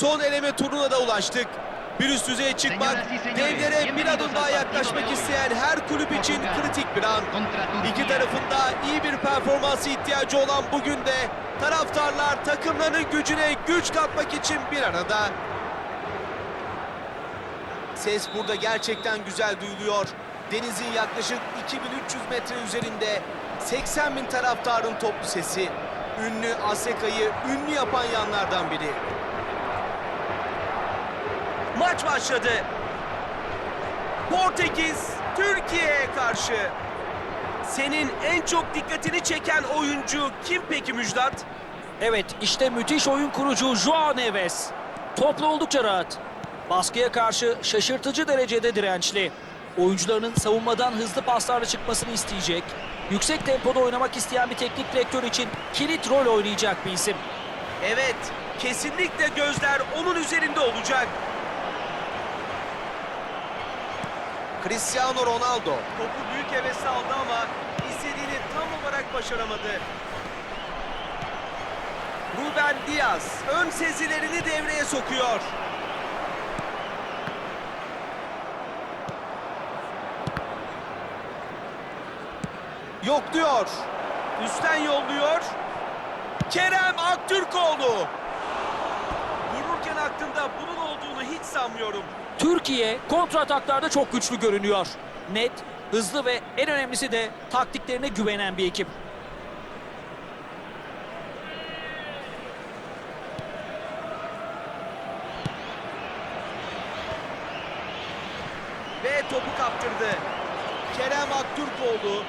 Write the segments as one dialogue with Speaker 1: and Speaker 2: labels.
Speaker 1: Son eleme turuna da ulaştık. Bir üst düzeye çıkmak, devlere bir adım daha yaklaşmak isteyen her kulüp için kritik bir an. İki tarafında iyi bir performansı ihtiyacı olan bugün de taraftarlar takımlarının gücüne güç katmak için bir arada. Ses burada gerçekten güzel duyuluyor. Denizin yaklaşık 2300 metre üzerinde 80 bin taraftarın toplu sesi. Ünlü Aseka'yı ünlü yapan yanlardan biri. Maç başladı. Portekiz Türkiye'ye karşı. Senin en çok dikkatini çeken oyuncu kim peki Müjdat?
Speaker 2: Evet işte müthiş oyun kurucu Joao Neves. Toplu oldukça rahat. Baskıya karşı şaşırtıcı derecede dirençli. Oyuncularının savunmadan hızlı paslarla çıkmasını isteyecek. Yüksek tempoda oynamak isteyen bir teknik direktör için kilit rol oynayacak bir isim.
Speaker 1: Evet, kesinlikle gözler onun üzerinde olacak. Cristiano Ronaldo topu büyük hevesle aldı ama istediğini tam olarak başaramadı. Ruben Diaz ön sezilerini devreye sokuyor. Yok diyor. Üstten yolluyor. Kerem Aktürkoğlu. Vururken aklımda bunun olduğunu hiç sanmıyorum.
Speaker 2: Türkiye kontra ataklarda çok güçlü görünüyor. Net, hızlı ve en önemlisi de taktiklerine güvenen bir ekip.
Speaker 1: Ve topu kaptırdı. Kerem Aktürkoğlu.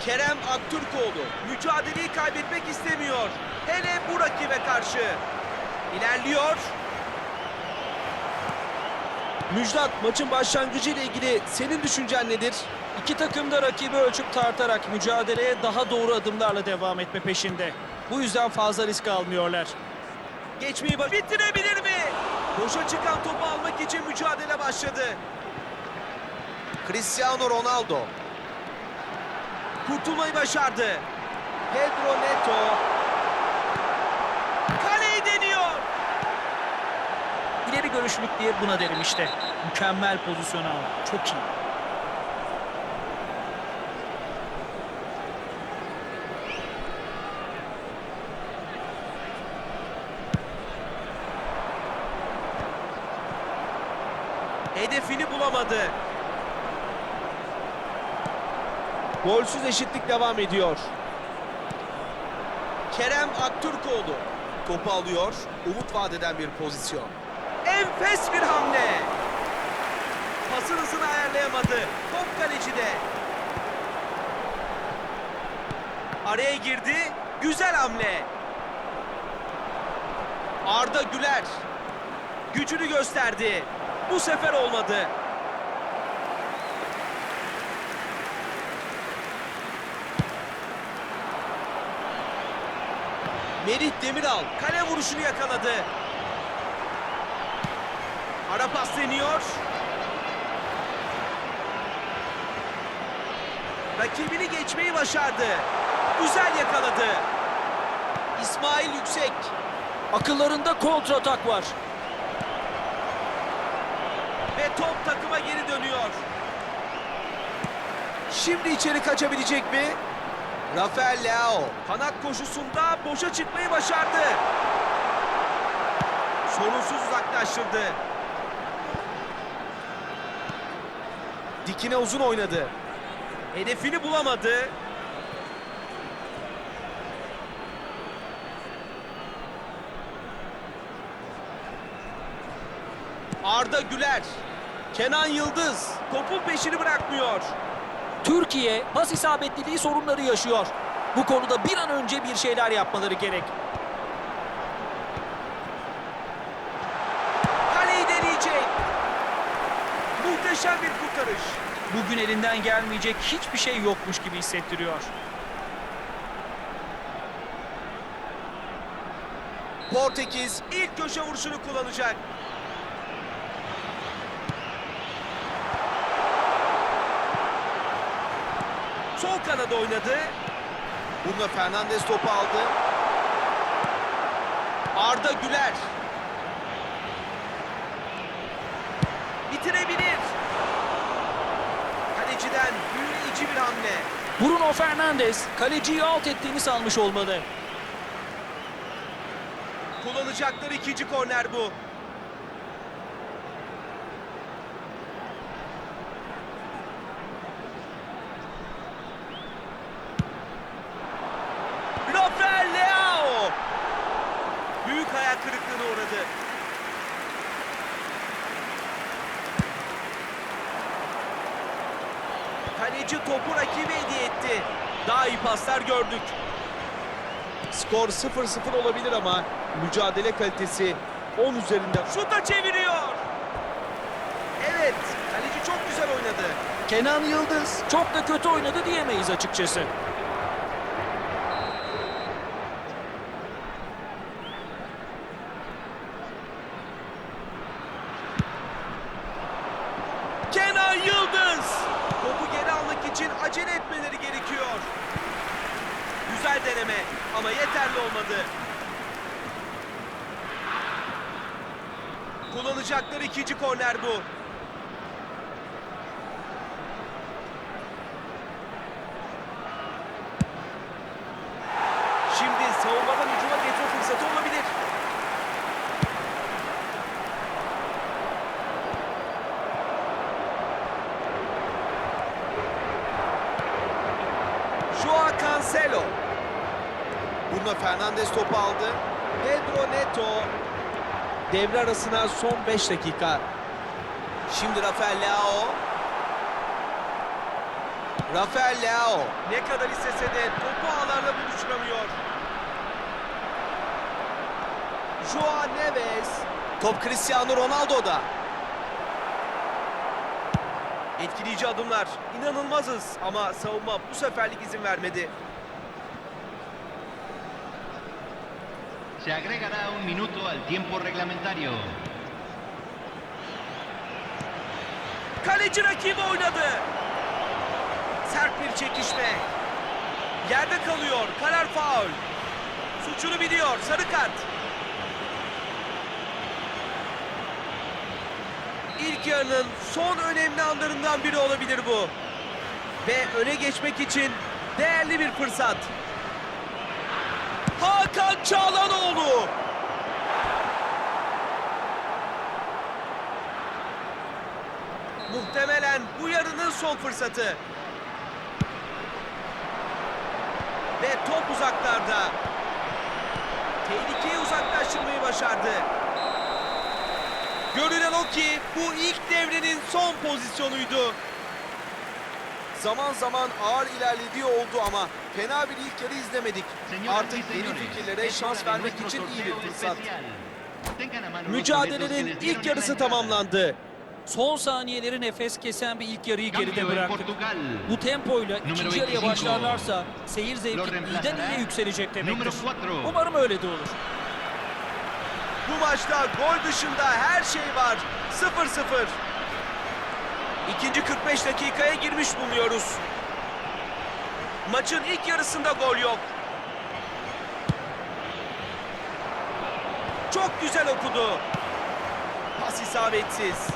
Speaker 1: Kerem Aktürkoğlu mücadeleyi kaybetmek istemiyor. Hele bu rakibe karşı. İlerliyor. Müjdat maçın başlangıcı ile ilgili senin düşüncen nedir?
Speaker 2: İki takım da rakibi ölçüp tartarak mücadeleye daha doğru adımlarla devam etme peşinde. Bu yüzden fazla risk almıyorlar.
Speaker 1: Geçmeyi baş- bitirebilir mi? Boşa çıkan topu almak için mücadele başladı. Cristiano Ronaldo. Kurtulmayı başardı. Pedro Neto. Kaleyi deniyor.
Speaker 2: İleri görüşlülük diye buna derim işte. Mükemmel pozisyon aldı. Çok iyi.
Speaker 1: Hedefini bulamadı. Golsüz eşitlik devam ediyor. Kerem Aktürkoğlu topu alıyor. Umut vadeden bir pozisyon. Enfes bir hamle. Pasın hızını ayarlayamadı. Top kalecide. Araya girdi. Güzel hamle. Arda Güler gücünü gösterdi. Bu sefer olmadı. Merih Demiral kale vuruşunu yakaladı. Ara pas deniyor. Rakibini geçmeyi başardı. Güzel yakaladı. İsmail Yüksek.
Speaker 2: Akıllarında kontra atak var.
Speaker 1: Ve top takıma geri dönüyor. Şimdi içeri kaçabilecek mi? Rafael Leao kanat koşusunda boşa çıkmayı başardı. Sorunsuz uzaklaştırdı. Dikine uzun oynadı. Hedefini bulamadı. Arda Güler. Kenan Yıldız topun peşini bırakmıyor.
Speaker 2: Türkiye pas isabetliliği sorunları yaşıyor. Bu konuda bir an önce bir şeyler yapmaları gerek.
Speaker 1: Muhteşem bir kurtarış.
Speaker 2: Bugün elinden gelmeyecek hiçbir şey yokmuş gibi hissettiriyor.
Speaker 1: Portekiz ilk köşe vuruşunu kullanacak. Sol kanada oynadı. Bruno Fernandes topu aldı. Arda Güler. Bitirebilir. Kaleciden büyüleyici bir hamle.
Speaker 2: Bruno Fernandes kaleciyi alt ettiğini sanmış olmalı.
Speaker 1: Kullanacakları ikinci korner bu. Rafael Leao. Büyük hayal kırıklığına uğradı. Kaleci topu rakibe hediye etti. Daha iyi paslar gördük. Skor 0-0 olabilir ama mücadele kalitesi 10 üzerinden. Şuta çeviriyor. Evet, kaleci çok güzel oynadı.
Speaker 2: Kenan Yıldız çok da kötü oynadı diyemeyiz açıkçası.
Speaker 1: Kenan Yıldız. Topu geri almak için acele etmeleri gerekiyor. Güzel deneme ama yeterli olmadı. Kullanacakları ikinci korner bu. Şimdi savunmadan hücuma geçme fırsatı olabilir. Joao Cancelo. Bruno Fernandes topu aldı. Pedro Neto. Devre arasına son 5 dakika. Şimdi Rafael Leao. Rafael Leao. Ne kadar istese de topu ağlarla buluşturamıyor. Joao Neves. Top Cristiano Ronaldo'da. Etkileyici adımlar. İnanılmazız ama savunma bu seferlik izin vermedi.
Speaker 3: Se agregará un minuto al tiempo reglamentario.
Speaker 1: Kaleci rakibi oynadı. Sert bir çekişme. Yerde kalıyor. Karar faul. Suçunu biliyor. Sarı kart. İlk yarının son önemli anlarından biri olabilir bu. Ve öne geçmek için değerli bir fırsat. Hakan Çağlanoğlu. Muhtemelen bu yarının son fırsatı. Ve top uzaklarda. Tehlikeyi uzaklaştırmayı başardı. Görünen o ki bu ilk devrenin son pozisyonuydu. Zaman zaman ağır ilerlediği oldu ama fena bir ilk yarı izlemedik. Artık yeni fikirlere şans vermek için iyi bir fırsat. Mücadelenin ilk yarısı tamamlandı.
Speaker 2: Son saniyeleri nefes kesen bir ilk yarıyı geride bıraktık. Bu tempoyla ikinci yarıya
Speaker 3: 25.
Speaker 2: başlarlarsa seyir zevki iyiden iyiye yükselecek demektir.
Speaker 3: Numero 4.
Speaker 2: Umarım öyle de olur.
Speaker 1: Bu maçta gol dışında her şey var. 0-0. İkinci 45 dakikaya girmiş bulunuyoruz. Maçın ilk yarısında gol yok. Çok güzel okudu. Pas isabetsiz.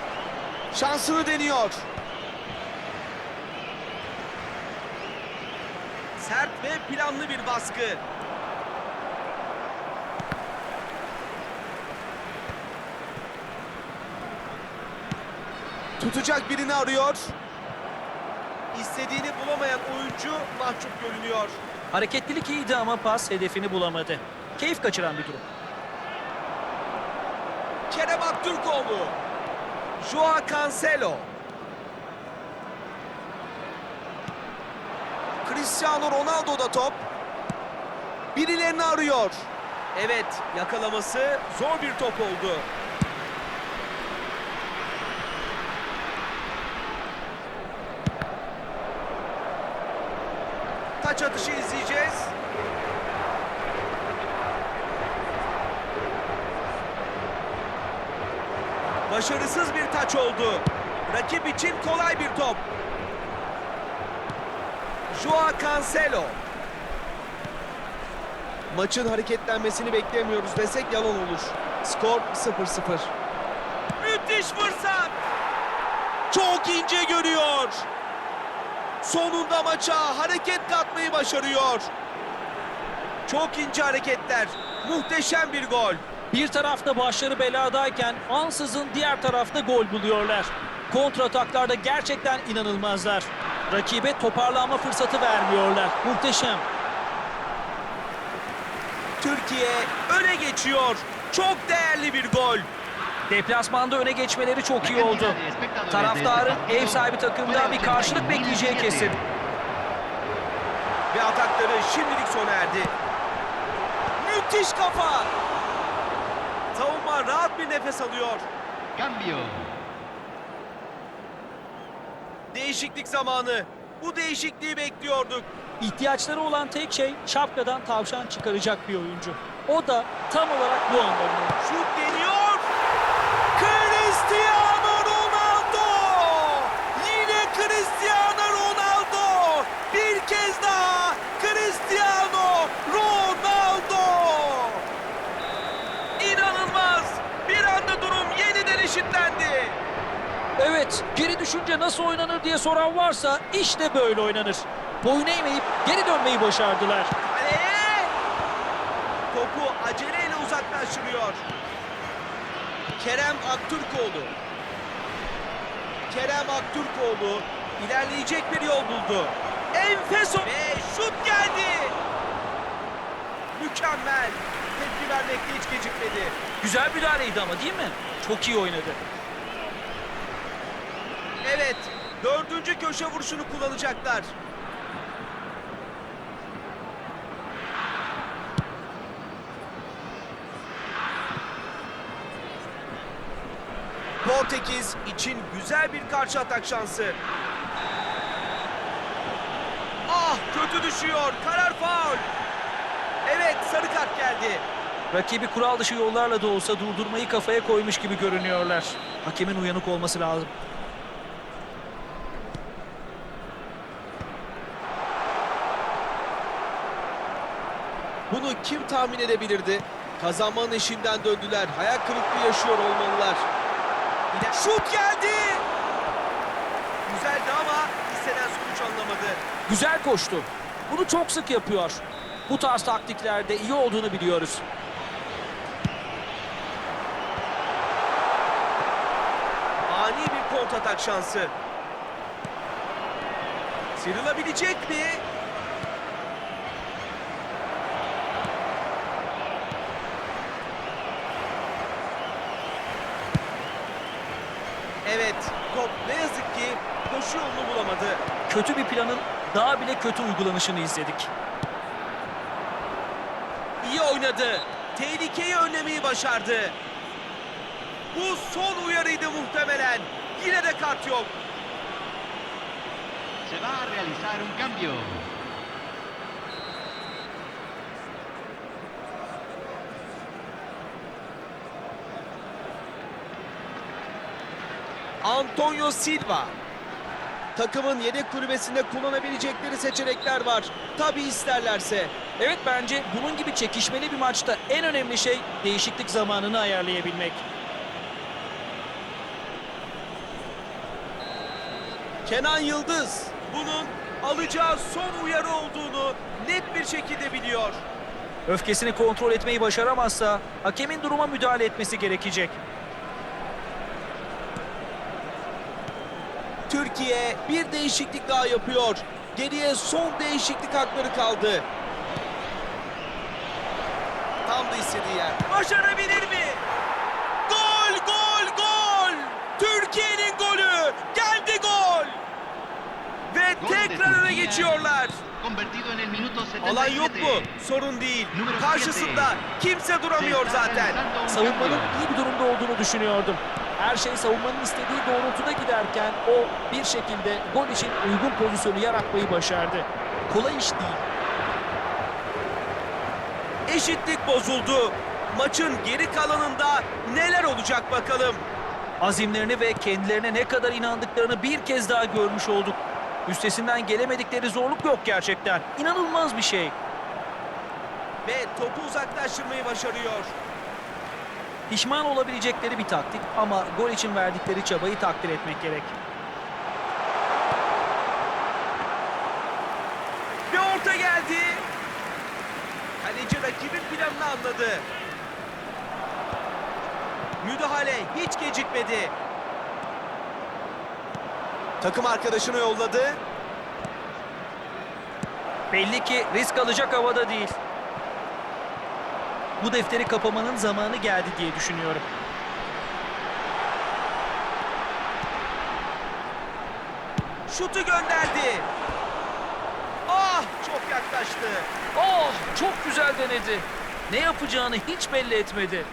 Speaker 1: Şansını deniyor. Sert ve planlı bir baskı. Tutacak birini arıyor. İstediğini bulamayan oyuncu mahcup görünüyor.
Speaker 2: Hareketlilik iyiydi ama pas hedefini bulamadı. Keyif kaçıran bir durum.
Speaker 1: Kerem Aktürkoğlu. Joao Cancelo. Cristiano Ronaldo da top. Birilerini arıyor. Evet, yakalaması zor bir top oldu. Taç atışı izleyeceğiz. Başarısız bir taç oldu. Rakip için kolay bir top. Joao Cancelo. Maçın hareketlenmesini beklemiyoruz desek yalan olur. Skor 0-0. Müthiş fırsat. Çok ince görüyor. Sonunda maça hareket katmayı başarıyor. Çok ince hareketler. Muhteşem bir gol.
Speaker 2: Bir tarafta başları beladayken ansızın diğer tarafta gol buluyorlar. Kontrataklarda gerçekten inanılmazlar. Rakibe toparlanma fırsatı vermiyorlar. Muhteşem.
Speaker 1: Türkiye öne geçiyor. Çok değerli bir gol.
Speaker 2: Deplasmanda öne geçmeleri çok iyi oldu. Taraftarın ev sahibi takımdan bir karşılık bekleyeceği kesin.
Speaker 1: Ve atakları şimdilik sona erdi. Müthiş kafa. Savunma rahat bir nefes alıyor.
Speaker 3: Cambio.
Speaker 1: Değişiklik zamanı. Bu değişikliği bekliyorduk.
Speaker 2: İhtiyaçları olan tek şey şapkadan tavşan çıkaracak bir oyuncu. O da tam olarak bu anda oynuyor.
Speaker 1: Şut geliyor.
Speaker 2: Geri düşünce nasıl oynanır diye soran varsa işte böyle oynanır. Boyun eğmeyip geri dönmeyi başardılar.
Speaker 1: Kaleye. Topu aceleyle uzaklaştırıyor. Kerem Aktürkoğlu. Kerem Aktürkoğlu ilerleyecek bir yol buldu. Enfes ve şut geldi. Mükemmel. Tepki vermekte hiç gecikmedi.
Speaker 2: Güzel müdahaleydi ama değil mi? Çok iyi oynadı.
Speaker 1: Evet, dördüncü köşe vuruşunu kullanacaklar. Portekiz için güzel bir karşı atak şansı. Ah kötü düşüyor. Karar faul. Evet sarı kart geldi.
Speaker 2: Rakibi kural dışı yollarla da olsa durdurmayı kafaya koymuş gibi görünüyorlar. Hakemin uyanık olması lazım.
Speaker 1: Bunu kim tahmin edebilirdi? Kazanmanın eşiğinden döndüler. Hayal kırıklığı yaşıyor olmalılar. Şut geldi. Güzeldi ama istenen sonuç anlamadı.
Speaker 2: Güzel koştu. Bunu çok sık yapıyor. Bu tarz taktiklerde iyi olduğunu biliyoruz.
Speaker 1: Ani bir kontratak şansı. Sıyrılabilecek mi? Evet, top ne yazık ki koşu yolunu bulamadı.
Speaker 2: Kötü bir planın daha bile kötü uygulanışını izledik.
Speaker 1: İyi oynadı. Tehlikeyi önlemeyi başardı. Bu son uyarıydı muhtemelen. Yine de kart yok.
Speaker 3: Se va a realizar un cambio.
Speaker 1: Antonio Silva. Takımın yedek kulübesinde kullanabilecekleri seçenekler var. Tabi isterlerse.
Speaker 2: Evet bence bunun gibi çekişmeli bir maçta en önemli şey değişiklik zamanını ayarlayabilmek.
Speaker 1: Kenan Yıldız bunun alacağı son uyarı olduğunu net bir şekilde biliyor.
Speaker 2: Öfkesini kontrol etmeyi başaramazsa hakemin duruma müdahale etmesi gerekecek.
Speaker 1: Türkiye bir değişiklik daha yapıyor. Geriye son değişiklik hakları kaldı. Tam da istediği yer. Başarabilir mi? Gol, gol, gol! Türkiye'nin golü! Geldi gol! Ve tekrar öne geçiyorlar.
Speaker 3: Convertido en el minuto 77.
Speaker 1: Alan yok mu? Sorun değil. Karşısında kimse duramıyor zaten.
Speaker 2: Savunmanın iyi bir durumda olduğunu düşünüyordum. Her şey savunmanın istediği doğrultuda giderken o bir şekilde gol için uygun pozisyonu yaratmayı başardı. Kolay iş değil.
Speaker 1: Eşitlik bozuldu. Maçın geri kalanında neler olacak bakalım.
Speaker 2: Azimlerini ve kendilerine ne kadar inandıklarını bir kez daha görmüş olduk. Üstesinden gelemedikleri zorluk yok gerçekten. İnanılmaz bir şey.
Speaker 1: ve topu uzaklaştırmayı başarıyor.
Speaker 2: Pişman olabilecekleri bir taktik ama gol için verdikleri çabayı takdir etmek gerek.
Speaker 1: Bir orta geldi. Kaleci rakibin planını anladı. Müdahale hiç gecikmedi. Takım arkadaşını yolladı.
Speaker 2: Belli ki risk alacak havada değil. Bu defteri kapamanın zamanı geldi diye düşünüyorum.
Speaker 1: Şutu gönderdi. Ah çok yaklaştı.
Speaker 2: Oh çok güzel denedi. Ne yapacağını hiç belli etmedi.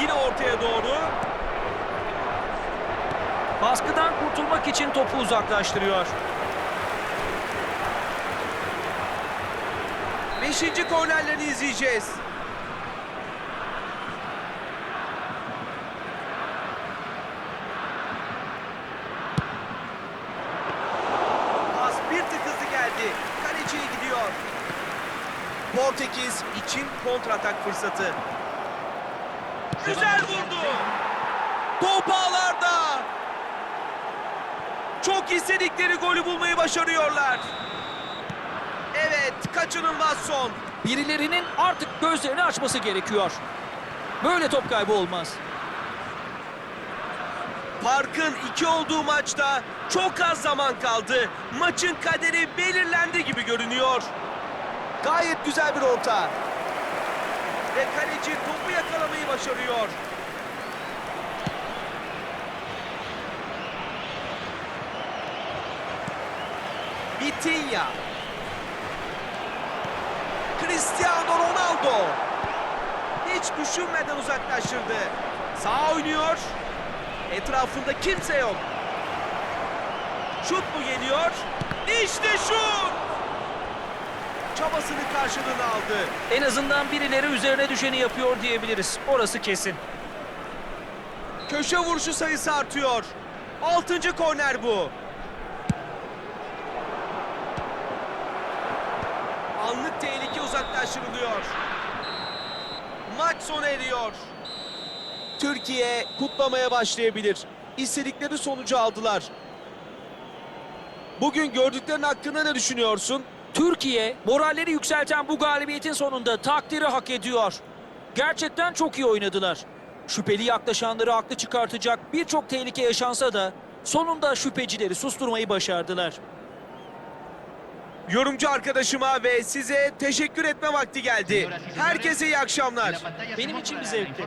Speaker 1: Yine ortaya doğru.
Speaker 2: Baskıdan kurtulmak için topu uzaklaştırıyor.
Speaker 1: Beşinci kornerlerini izleyeceğiz. Pas bir tık hızlı geldi. Kaleciye gidiyor. Portekiz için kontratak fırsatı. Güzel vurdu. Top ağlarda. İstedikleri golü bulmayı başarıyorlar. Evet, kaçınılmaz son.
Speaker 2: Birilerinin artık gözlerini açması gerekiyor. Böyle top kaybı olmaz.
Speaker 1: Farkın iki olduğu maçta çok az zaman kaldı. Maçın kaderi belirlendi gibi görünüyor. Gayet güzel bir orta. Ve kaleci topu yakalamayı başarıyor. Vitinha. Cristiano Ronaldo. Hiç düşünmeden uzaklaştırdı. Sağ oynuyor. Etrafında kimse yok. Şut mu geliyor? İşte şut! Çabasının karşılığını aldı.
Speaker 2: En azından birileri üzerine düşeni yapıyor diyebiliriz. Orası kesin.
Speaker 1: Köşe vuruşu sayısı artıyor. Altıncı korner bu. Anlık tehlike uzaklaştırılıyor. Maç sona eriyor. Türkiye kutlamaya başlayabilir. İstedikleri sonucu aldılar. Bugün gördüklerin hakkında ne düşünüyorsun?
Speaker 2: Türkiye moralleri yükselten bu galibiyetin sonunda takdiri hak ediyor. Gerçekten çok iyi oynadılar. Şüpheli yaklaşanları haklı çıkartacak birçok tehlike yaşansa da sonunda şüphecileri susturmayı başardılar.
Speaker 1: Yorumcu arkadaşıma ve size teşekkür etme vakti geldi. Herkese iyi akşamlar.
Speaker 2: Benim için bir zevkti.